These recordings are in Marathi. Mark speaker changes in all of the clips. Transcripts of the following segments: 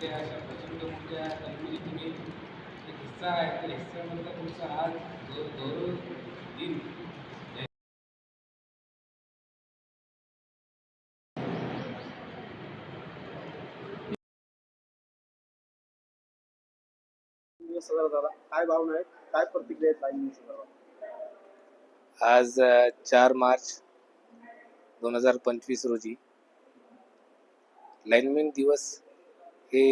Speaker 1: मोठ्या अशा प्रचंड मोठ्या कल्पने तुम्ही एक हिस्सा आहे. त्या हिस्स्यामधला तुमचा आज गौरव दिन.
Speaker 2: काय भावना आहेत? काय प्रतिक्रिया आहेत लाईन संदर्भात
Speaker 3: आज चार मार्च दोन हजार पंचवीस रोजी लाईनमॅन दिवस हे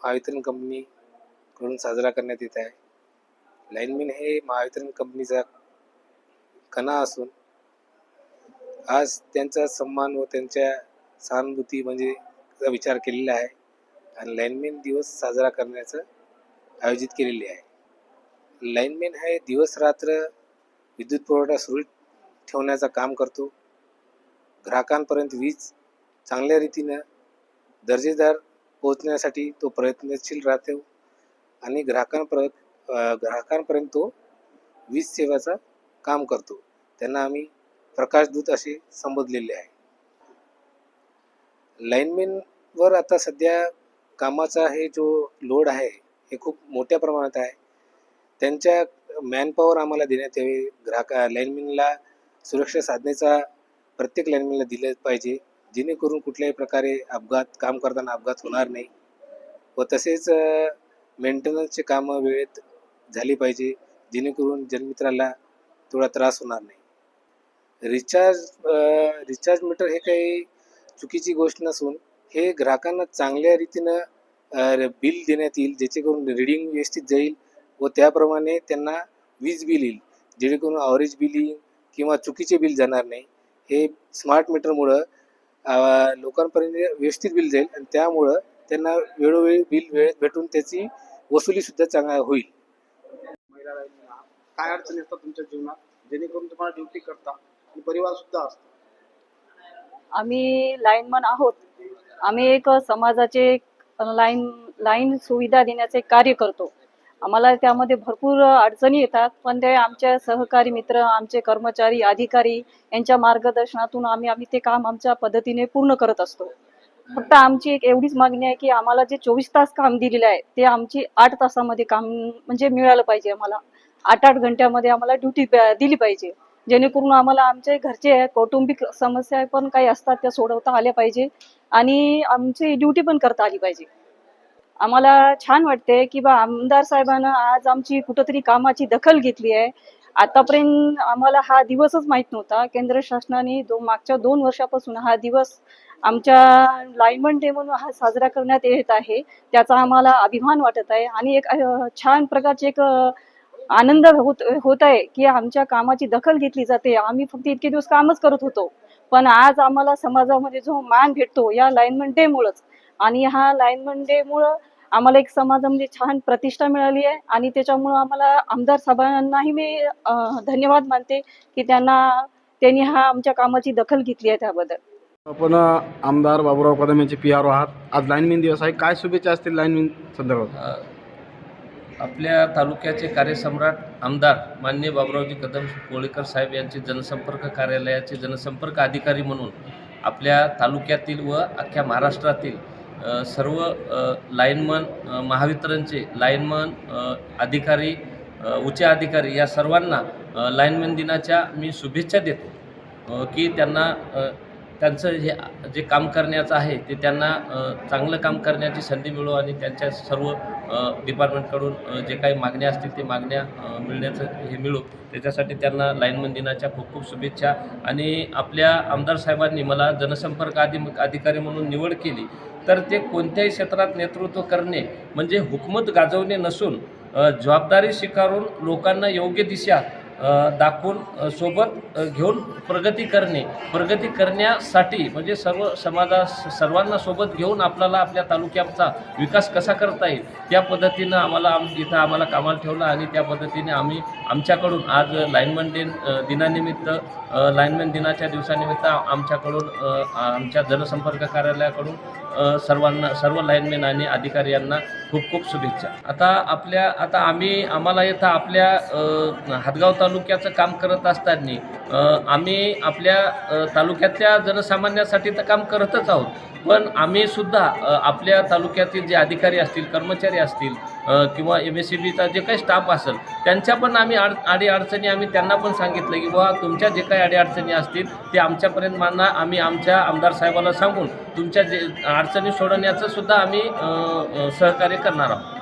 Speaker 3: महावितरण कंपनीकडून साजरा करण्यात येत आहे. लाईनमॅन हे महावितरण कंपनीचा कणा असून आज त्यांचा सन्मान व त्यांच्या सहानुभूती म्हणजे विचार केलेला आहे. आणि लाईनमॅन दिवस साजरा करण्याचं आयोजित केलेले आहे. लाईनमॅन हे दिवस रात्र विद्युत पुरवठा सुरळीत ठेवण्याचं काम करतो. ग्राहकांपर्यंत वीज चांगल्या रीतीनं दर्जेदार पोहोचण्यासाठी तो प्रयत्नशील राहतो. आणि ग्राहकांपर्यंत ग्राहकांपर्यंत तो वीज सेवेचं काम करतो. त्यांना आम्ही प्रकाशदूत असे संबोधलेले आहे. लाईनमॅनवर आता सध्या कामाचा हे जो लोड आहे हे खूप मोठ्या प्रमाणात आहे. त्यांच्या मॅनपॉवर आम्हाला देण्यात यावे. ग्राहका लाईनमॅनला सुरक्षा साधनेचा प्रत्येक लाईनमॅनला दिलं पाहिजे. जेणेकरून कुठल्याही प्रकारे अपघात काम करताना अपघात होणार नाही. व तसेच मेंटेनन्सचे कामं वेळेत झाली पाहिजे जेणेकरून जनमित्राला थोडा त्रास होणार नाही. रिचार्ज रिचार्ज मीटर हे काही चुकीची गोष्ट नसून हे ग्राहकांना चांगल्या रीतीनं बिल देण्यात येईल जेणेकरून रिडिंग व्यवस्थित जाईल व त्याप्रमाणे त्यांना वीज बिल येईल. जेणेकरून अवरेज बिल येईल किंवा चुकीचे बिल जाणार नाही. हे स्मार्ट मीटरमुळं लोकांपर्यंत व्यवस्थित बिल जाईल आणि त्यामुळं त्यांना वेळोवेळी बिल वेळेत भेटून त्याची वसुलीसुद्धा चांगला होईल.
Speaker 2: काय अडचणी असतात तुमच्या जीवनात? जेणेकरून तुम्हाला ड्युटी करता आणि परिवार सुद्धा असतो.
Speaker 4: आम्ही लाईनमन आहोत. आम्ही एक समाजाचे लाईन लाईन सुविधा देण्याचे कार्य करतो. आम्हाला त्यामध्ये भरपूर अडचणी येतात. पण ते आमच्या सहकारी मित्र आमचे कर्मचारी अधिकारी यांच्या मार्गदर्शनातून आम्ही आम्ही ते काम आमच्या पद्धतीने पूर्ण करत असतो. फक्त आमची एक एवढीच मागणी आहे की आम्हाला जे चोवीस तास काम दिलेले आहे ते आमची आठ तासामध्ये काम म्हणजे मिळालं पाहिजे आम्हाला. आठ आठ घंट्यामध्ये आम्हाला ड्युटी दिली पाहिजे. जेणेकरून आम्हाला आमचे घरचे कौटुंबिक समस्या पण काही असतात त्या सोडवता आल्या पाहिजे. आणि आमची ड्युटी पण करता आली पाहिजे. आम्हाला छान वाटते की बा आमदार साहेबांना आज आमची कुठंतरी कामाची दखल घेतली आहे. आतापर्यंत आम्हाला हा दिवसच माहीत नव्हता. केंद्र शासनाने दो मागच्या दोन वर्षापासून हा दिवस आमच्या लायमन डे म्हणून हा साजरा करण्यात येत आहे. त्याचा आम्हाला अभिमान वाटत आहे आणि एक छान प्रकारचे एक आनंद होत होत आहे की आमच्या कामाची दखल घेतली जाते. आम्ही फक्त इतके दिवस कामच करत होतो. पण आज आम्हाला समाजामध्ये जो मान भेटतो या लाईनमन डे मुळेच आणि हा लाईनमन डे मुळे आम्हाला एक समाजामध्ये छान प्रतिष्ठा मिळाली आहे. आणि त्याच्यामुळं आम्हाला आमदार साहेबांनाही मी धन्यवाद मानते की त्यांना त्यांनी हा आमच्या कामाची दखल घेतली आहे त्याबद्दल.
Speaker 2: आपण आमदार बाबूराव कदम यांचे पी आर ओ आहात. आज लाईनमॅन दिवस आहे. काय शुभेच्छा असतील लाईनमॅन संदर्भात?
Speaker 5: आपल्या तालुक्याचे कार्यसम्राट आमदार मान्य बाबुरावजी कदम कोळेकर साहेब यांचे जनसंपर्क कार्यालयाचे जनसंपर्क अधिकारी म्हणून आपल्या तालुक्यातील व अख्ख्या महाराष्ट्रातील सर्व लाईनमन महावितरणचे लाईनमन अधिकारी उच्च अधिकारी या सर्वांना लाईनमन दिनाच्या मी शुभेच्छा देतो की त्यांना त्यांचं हे जे काम करण्याचं आहे ते त्यांना चांगलं काम करण्याची संधी मिळो आणि त्यांच्या सर्व डिपार्टमेंटकडून जे काही मागण्या असतील ते मागण्या मिळण्याचं हे मिळो. त्याच्यासाठी त्यांना लाईनमन दिनाच्या खूप खूप शुभेच्छा. आणि आपल्या आमदार साहेबांनी मला जनसंपर्क अधि अधिकारी म्हणून निवड केली. तर ते कोणत्याही क्षेत्रात नेतृत्व करणे म्हणजे हुकमत गाजवणे नसून जबाबदारी स्वीकारून लोकांना योग्य दिशा दाखवून सोबत घेऊन प्रगती करणे. प्रगती करण्यासाठी म्हणजे सर्व समाजा सर्वांना सोबत घेऊन आपल्याला आपल्या तालुक्याचा विकास कसा करता येईल त्या पद्धतीनं आम्हाला आम इथं आम्हाला कामाला ठेवलं आणि त्या पद्धतीने आम्ही आमच्याकडून आज लाईनमन डे दिनानिमित्त लाईनमॅन दिनाच्या दिवसानिमित्त आमच्याकडून आमच्या जनसंपर्क कार्यालयाकडून सर्वांना सर्व लाईनमॅन आणि अधिकारी यांना खूप खूप शुभेच्छा. आता आपल्या आता आम्ही आम्हाला इथं आपल्या अ, हातगाव तालुक्याचं काम करत असताना आम्ही आपल्या तालुक्यातल्या जनसामान्यासाठी तर काम करतच आहोत. पण आम्ही सुद्धा आपल्या तालुक्यातील जे अधिकारी असतील कर्मचारी असतील किंवा एम एस सी बीचा जे काही स्टाफ असेल त्यांच्या पण आम्ही आड अडीअडचणी आम्ही त्यांना पण सांगितलं की बाबा तुमच्या जे काही अडीअडचणी असतील ते आमच्यापर्यंत माना आम्ही आमच्या आमदार साहेबाला सांगून तुमच्या जे अडचणी सोडवण्याचं सुद्धा आम्ही सहकार्य करणार आहोत.